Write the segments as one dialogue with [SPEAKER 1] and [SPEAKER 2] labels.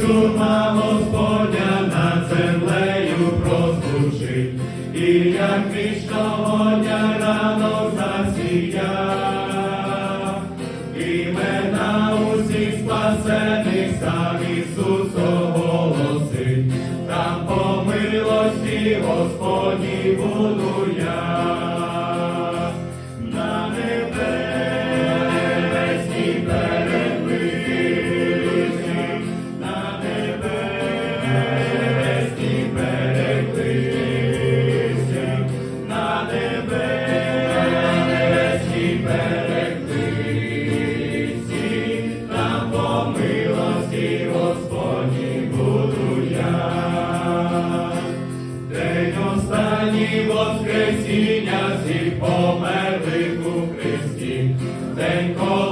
[SPEAKER 1] чума Господня над землею прозвучить, і як вічного дня ранок засія, імена усіх спасених сам Ісус оголосить, там по Господні буду воскресіння всіх померлих у Христі, день, коли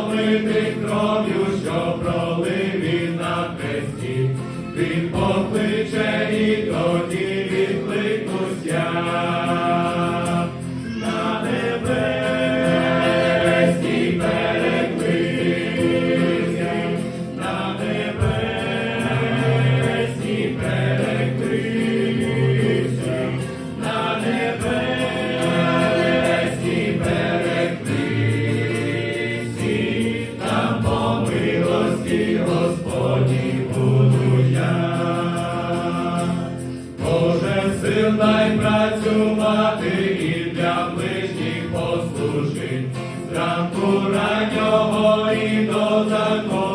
[SPEAKER 1] омитих кров'ю, що пролив він на хресті, він покличе працювати і для ближніх послужить, зранку раннього і до заходу